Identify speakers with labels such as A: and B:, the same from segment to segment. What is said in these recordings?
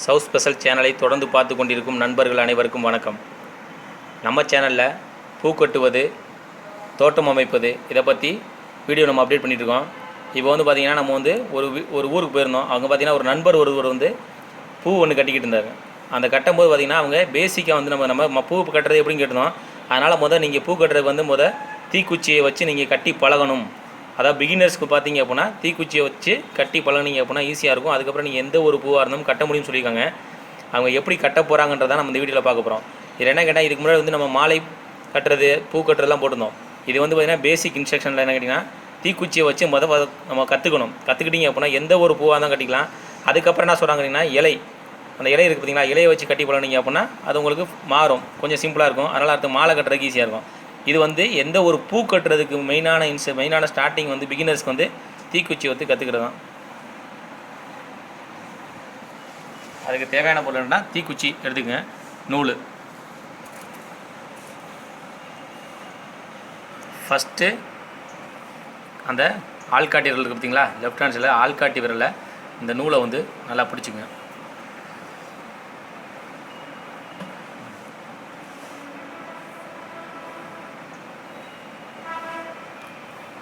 A: South special சேனலை தொடர்ந்து பார்த்து கொண்டிருக்கும் நண்பர்கள் அனைவருக்கும் வணக்கம். நம்ம சேனலில் பூ கட்டுவது தோட்டம் அமைப்பது இதை பற்றி வீடியோ நம்ம அப்டேட் பண்ணிட்டு இருக்கோம். இப்போ வந்து பார்த்திங்கன்னா நம்ம வந்து ஒரு ஒரு ஊருக்கு போயிருந்தோம். அவங்க பார்த்திங்கன்னா ஒரு நண்பர் ஒருவர் வந்து பூ ஒன்று கட்டிக்கிட்டு இருந்தார். அந்த கட்டும்போது பார்த்திங்கன்னா அவங்க பேசிக்காக வந்து நம்ம நம்ம ம- பூ கட்டுறது எப்படின்னு கேட்டிருந்தோம். அதனால் முதல் நீங்கள் பூ கட்டுறதுக்கு வந்து முத தீக்குச்சியை வச்சு நீங்கள் கட்டி பழகணும். அதாவது பிகினர்ஸ்க்கு பார்த்தீங்க அப்படின்னா தீக்குச்சியை வச்சு கட்டி பழகுனீங்க அப்படின்னா ஈஸியாக இருக்கும். அதுக்கப்புறம் நீங்கள் எந்த ஒரு பூவாக இருந்தாலும் கட்ட முடியும்னு சொல்லியிருக்காங்க. அவங்க எப்படி கட்ட போகிறாங்கன்றதை நம்ம இந்த வீடியோவில் பார்க்க போகிறோம் இதில் என்ன கேட்டால் இதுக்கு முன்னாடி வந்து நம்ம மாலை கட்டுறது பூ கட்டுறதுலாம் போட்டிருந்தோம். இது வந்து பார்த்திங்கன்னா பேசிக் இன்ஸ்ட்ரக்ஷனில் என்ன கேட்டிங்கன்னா தீக்குச்சியை வச்சு மொத நம்ம கற்றுக்கணும் கற்றுக்கிட்டீங்க அப்படின்னா எந்த ஒரு பூவாக தான் கட்டிக்கலாம். அதுக்கப்புறம் என்ன சொல்கிறாங்க கேட்டிங்கன்னா இலை. அந்த இலை இருக்குது பார்த்தீங்களா? இலையை வச்சு கட்டி பழனிங்க அப்படின்னா அது உங்களுக்கு மாறும். கொஞ்சம் சிம்பிளாக இருக்கும். அதனால் அடுத்து மாலை கட்டுறதுக்கு ஈஸியாக இருக்கும். இது வந்து எந்த ஒரு பூ கட்டுறதுக்கு மெயினான இன்ஸ் மெயினான ஸ்டார்டிங் வந்து பிகினர்ஸ்க்கு வந்து தீக்குச்சி வந்து கற்றுக்கிறது தான். அதுக்கு தேவையான பொருள் என்னன்னா தீக்குச்சி எடுத்துக்கங்க. நூல். ஃபஸ்ட்டு அந்த ஆள்காட்டி விரல் இருக்குது பார்த்தீங்களா லெஃப்ட் ஹேண்ட் சைடில் ஆள்காட்டி விரலை இந்த நூலை வந்து நல்லா பிடிச்சிங்க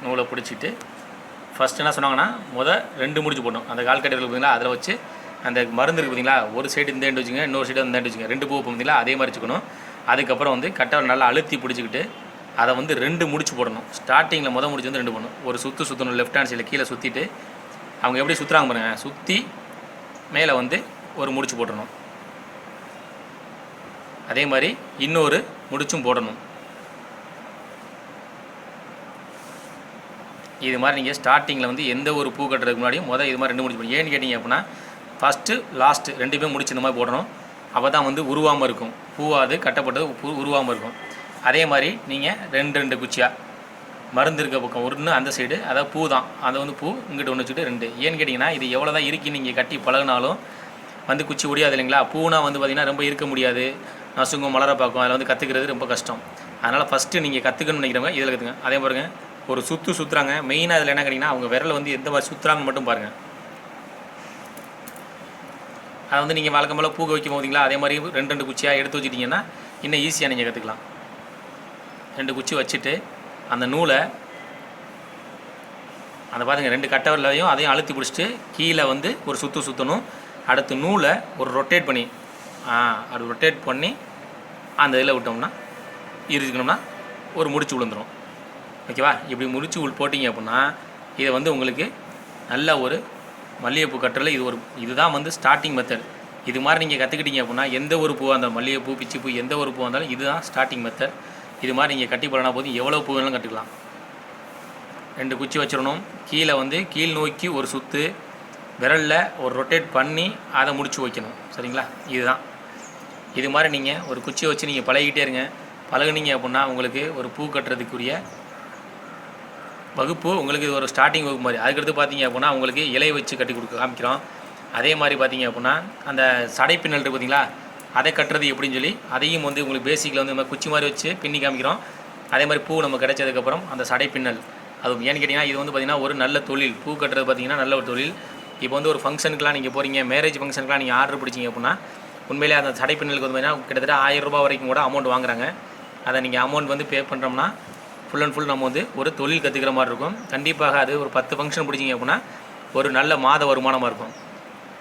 A: நூலை பிடிச்சிட்டு ஃபஸ்ட் என்ன சொன்னாங்கன்னா முத ரெண்டு முடிச்சு போடணும். அந்த கால் கட்டத்தில் பார்த்தீங்களா அதில் வச்சு அந்த மருந்து இருக்குது பார்த்தீங்களா ஒரு சைடு இந்த எண்டு வச்சுங்க இன்னொரு சைடு இந்த எண்டு வச்சுங்க ரெண்டு பூ பார்த்தீங்களா அதே மாதிரி வச்சுக்கணும். அதுக்கப்புறம் வந்து கட்டை நல்லா அழுத்தி பிடிச்சிக்கிட்டு அதை வந்து ரெண்டு முடிச்சு போடணும். ஸ்டார்டிங்கில் முத முடிச்சு வந்து ரெண்டு போடணும். ஒரு சுற்று சுற்றணும் லெஃப்ட் ஹேண்ட் சைடில் கீழே சுற்றிட்டு அவங்க எப்படி சுற்றுறாங்க பாருங்கள் சுற்றி மேலே வந்து ஒரு முடிச்சு போடணும் அதே மாதிரி இன்னொரு முடிச்சும் போடணும். இது மாதிரி நீங்கள் ஸ்டார்டிங்கில் வந்து எந்த ஒரு பூ கட்டுறதுக்கு முன்னாடியும் முதல் இது மாதிரி ரெண்டு முடிச்சு போடணும். ஏன்னு கேட்டிங்க அப்படின்னா ஃபஸ்ட்டு லாஸ்ட்டு ரெண்டுமே முடிச்சு இந்த மாதிரி போடணும். அப்போ தான் வந்து உருவாமல் இருக்கும். பூவாது கட்டப்பட்டது பூ உருவாமல் இருக்கும். அதே மாதிரி நீங்கள் ரெண்டு ரெண்டு குச்சியாக மருந்து இருக்க பக்கம் ஒன்று அந்த சைடு அதாவது பூ தான் அதை வந்து பூ இங்கிட்ட ஒன்று வச்சுட்டு ரெண்டு. ஏன்னு கேட்டிங்கன்னா இது எவ்வளோ தான் இறுக்கி நீங்கள் கட்டி பழகுனாலும் வந்து குச்சி முடியாது இல்லைங்களா? பூனா வந்து பார்த்திங்கன்னா ரொம்ப இருக்க முடியாது. நசுங்கும் மலர பார்க்கும். அதில் வந்து கற்றுக்கிறது ரொம்ப கஷ்டம். அதனால் ஃபஸ்ட்டு நீங்கள் கற்றுக்கணும்னு நினைக்கிறவங்க இதில் கற்றுங்க அதே பாருங்கள் ஒரு சுற்று சுற்றுறாங்க மெயினாக இதில் என்ன கேட்டிங்கன்னா அவங்க விரலை வந்து எந்த மாதிரி சுற்றுறாங்கன்னு மட்டும் பாருங்கள் அதை வந்து நீங்கள் வழக்கம் போல் பூக்க வைக்கும் போதீங்களா? அதே மாதிரி ரெண்டு ரெண்டு குச்சியாக எடுத்து வச்சுட்டிங்கன்னா இன்னும் ஈஸியாக நீங்கள் கற்றுக்கலாம் ரெண்டு குச்சி வச்சுட்டு அந்த நூலை அந்த பாருங்க ரெண்டு கட்டவரிலையும் அதையும் அழுத்தி பிடிச்சிட்டு கீழே வந்து ஒரு சுற்று சுற்றணும் அடுத்து நூலை ஒரு ரொட்டேட் பண்ணி ஆ அது ரொட்டேட் பண்ணி அந்த இதில் விட்டோம்னா இருக்கணும்னா ஒரு முடிச்சு விழுந்துடும் ஓகேவா? இப்படி முடித்து உள் போட்டிங்க அப்படின்னா இதை வந்து உங்களுக்கு நல்ல ஒரு மல்லிகைப்பூ கட்டுறதுல இது ஒரு இதுதான் வந்து ஸ்டார்டிங் மெத்தட் இது மாதிரி நீங்கள் கற்றுக்கிட்டீங்க அப்படின்னா எந்த ஒரு பூவாக இருந்தாலும் மல்லிகைப்பூ பிச்சிப்பூ எந்த ஒரு பூவாக இருந்தாலும் இதுதான் ஸ்டார்டிங் மெத்தட் இது மாதிரி நீங்கள் கட்டி போடனா போதும் எவ்வளோ பூ வேணாலும் கட்டுக்கலாம். ரெண்டு குச்சி வச்சிடணும். கீழே வந்து கீழ் நோக்கி ஒரு சுற்று விரலில் ஒரு ரொட்டேட் பண்ணி அதை முடிச்சு வைக்கணும். சரிங்களா? இதுதான். இது மாதிரி நீங்கள் ஒரு குச்சியை வச்சு நீங்கள் பழகிட்டே இருங்க. பழகுனீங்க அப்படின்னா உங்களுக்கு ஒரு பூ கட்டுறதுக்குரிய வகுப்பு உங்களுக்கு இது ஒரு ஸ்டார்டிங் வகுப்பு மாதிரி. அதுக்கடுத்து பார்த்தீங்க அப்படின்னா உங்களுக்கு இலை வச்சு கட்டி கொடுக்க காமிக்கிறோம். அதே மாதிரி பார்த்தீங்க அப்படின்னா அந்த சடைப்பின்னல் இருக்கு பார்த்தீங்களா அதை கட்டுறது எப்படின்னு சொல்லி அதையும் வந்து உங்களுக்கு பேசிக்கில் வந்து நம்ம குச்சி மாதிரி வச்சு பின்னி காமிக்கிறோம். அதே மாதிரி பூ நம்ம கிடைச்சதுக்கப்புறம் அந்த சடைப்பின்னல் அது ஏன்னு கேட்டிங்கன்னா இது வந்து பார்த்திங்கன்னா ஒரு நல்ல தொழில். பூ கட்டுறது பார்த்தீங்கன்னா நல்ல ஒரு தொழில். இப்போ வந்து ஒரு ஃபங்க்ஷனுக்குலாம் நீங்கள் போகிறீங்க மேரேஜ் ஃபங்க்ஷனுக்குலாம் நீங்கள் ஆர்டர் பிடிச்சிங்க அப்படின்னா உண்மையிலே அந்த சடைப்பின்னலுக்கு வந்து பார்த்தீங்கன்னா கிட்டத்தட்ட ஆயிரம் ரூபாய் வரைக்கும் கூட அமௌண்ட் வாங்குறாங்க. அதை நீங்கள் அமௌண்ட் வந்து பே பண்ணுறோம்னா ஃபுல் அண்ட் ஃபுல் நம்ம வந்து ஒரு தொழில் கற்றுக்கிற மாதிரி இருக்கும். கண்டிப்பாக அது ஒரு பத்து ஃபங்க்ஷன் பிடிச்சிங்க அப்படின்னா ஒரு நல்ல மாத வருமானமாக இருக்கும்.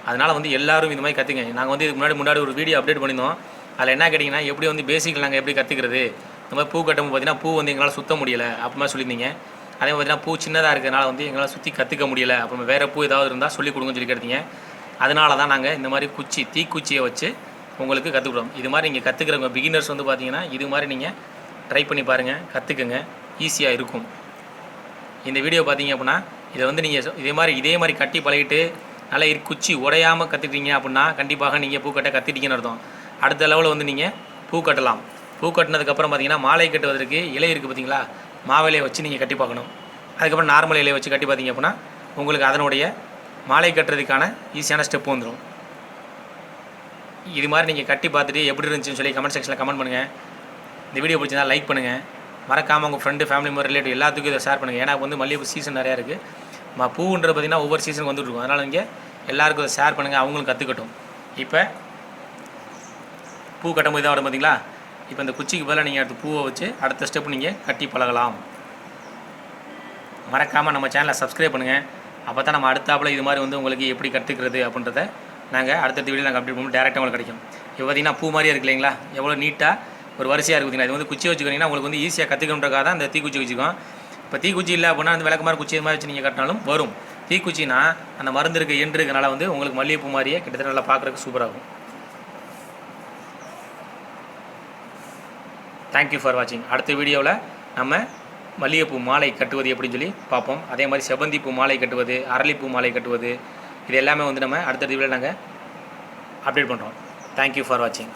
A: அதனால் வந்து எல்லோரும் இந்த மாதிரி கற்றுக்கங்க நாங்கள் வந்து இதுக்கு முன்னாடி முன்னாடி ஒரு வீடியோ அப்டேட் பண்ணியிருந்தோம். அதில் என்ன கேட்டிங்கன்னா எப்படி வந்து பேசிக்கில் நாங்கள் எப்படி கற்றுக்கிறது இந்த மாதிரி பூ கட்டும் பார்த்தீங்கன்னா பூ வந்து எங்களால் சுத்த முடியலை அப்படிமா சொல்லியிருந்தீங்க. அதே பார்த்தீங்கன்னா பூ சின்னதாக இருக்கிறதுனால வந்து எங்களால் சுற்றி கற்றுக்க முடியலை. அப்புறம் வேறு பூ ஏதாவது இருந்தால் சொல்லிக் கொடுங்கன்னு சொல்லி கேட்டீங்க. அதனால தான் நாங்கள் இந்த மாதிரி குச்சி தீக்குச்சியை வச்சு உங்களுக்கு கற்றுக்குறோம் இது மாதிரி நீங்கள் கற்றுக்கிறவங்க பிகினர்ஸ் வந்து பார்த்தீங்கன்னா இது மாதிரி நீங்கள் ட்ரை பண்ணி பாருங்கள் கற்றுக்குங்க ஈஸியாக இருக்கும். இந்த வீடியோ பார்த்தீங்க அப்படின்னா இதை வந்து நீங்கள் இதே மாதிரி இதே மாதிரி கட்டி பழகிட்டு நல்லா இரு குச்சி உடையாமல் கற்றுக்கிட்டீங்க அப்படின்னா கண்டிப்பாக நீங்கள் பூ கட்ட அர்த்தம். அடுத்த லெவலில் வந்து நீங்கள் பூ கட்டலாம். பூ கட்டினதுக்கப்புறம் பார்த்தீங்கன்னா மாலை கட்டுவதற்கு இலை இருக்குது பார்த்தீங்களா மாவிலையை வச்சு நீங்கள் கட்டி பார்க்கணும். அதுக்கப்புறம் நார்மல் இலையை வச்சு கட்டி பார்த்தீங்க அப்படின்னா உங்களுக்கு அதனுடைய மாலை கட்டுறதுக்கான ஈஸியான ஸ்டெப் வந்துடும் இது மாதிரி நீங்கள் கட்டி பார்த்துட்டு எப்படி இருந்துச்சுன்னு சொல்லி கமெண்ட் செக்ஷனில் கமெண்ட் பண்ணுங்கள் இந்த வீடியோ பிடிச்சிருந்தா லைக் பண்ணுங்கள் மறக்காமல் உங்கள் ஃப்ரெண்டு ஃபேமிலி மெம்பர் ரிலேட்டிவ் எல்லாத்துக்கும் இதை ஷேர் பண்ணுங்கள் ஏன்னா வந்து மல்லிகைப்பூ சீசன் நிறையா இருக்குது நம்ம பூன்றது பார்த்திங்கன்னா ஒவ்வொரு சீசனுக்கு வந்துட்டுருக்கும் அதனால் நீங்கள் எல்லாருக்கும் இதை ஷேர் பண்ணுங்கள் அவங்களும் கற்றுக்கட்டும் இப்போ பூ கட்டும்போது தான் வரும் பார்த்தீங்களா இப்போ இந்த குச்சிக்கு பதிலாக நீங்கள் அடுத்து பூவை வச்சு அடுத்த ஸ்டெப் நீங்கள் கட்டி பழகலாம். மறக்காமல் நம்ம சேனலை சப்ஸ்கிரைப் பண்ணுங்கள் அப்போ தான் நம்ம அடுத்தாப்பில் இது மாதிரி வந்து உங்களுக்கு எப்படி கற்றுக்கிறது அப்படின்றத நாங்கள் அடுத்தடுத்த வீடியோ நாங்கள் அப்டேட் பண்ணுவோம். டேரெக்டாக உங்களுக்கு கிடைக்கும். இப்போ பார்த்தீங்கன்னா பூ மாதிரியே இருக்கு இல்லைங்களா? எவ்வளோ நீட்டாக ஒரு வரிசையாக இருக்குது இது வந்து குச்சி வச்சுக்கிறீங்கன்னா உங்களுக்கு வந்து ஈஸியாக கற்றுக்கணுன்றக்காக தான் அந்த தீக்குச்சி வச்சுக்கோம் இப்போ தீக்குச்சி இல்லை அப்படின்னா அந்த விளக்கு குச்சி மாதிரி வச்சு நீங்கள் கட்டினாலும் வரும். தீக்குச்சினா அந்த மருந்து இருக்குது எண்டு இருக்கனால வந்து உங்களுக்கு மல்லிகைப்பூ மாதிரியே கிட்டத்தட்ட நல்லா பார்க்குறதுக்கு சூப்பராகும் தேங்க்யூ ஃபார் வாட்சிங் அடுத்த வீடியோவில் நம்ம மல்லிகைப்பூ மாலை கட்டுவது எப்படின்னு சொல்லி பார்ப்போம். அதே மாதிரி செவந்தி பூ மாலை கட்டுவது அரளிப்பூ மாலை கட்டுவது இது எல்லாமே வந்து நம்ம அடுத்த வீடியோவில் நாங்கள் அப்டேட் பண்ணுறோம் தேங்க்யூ ஃபார் வாட்சிங்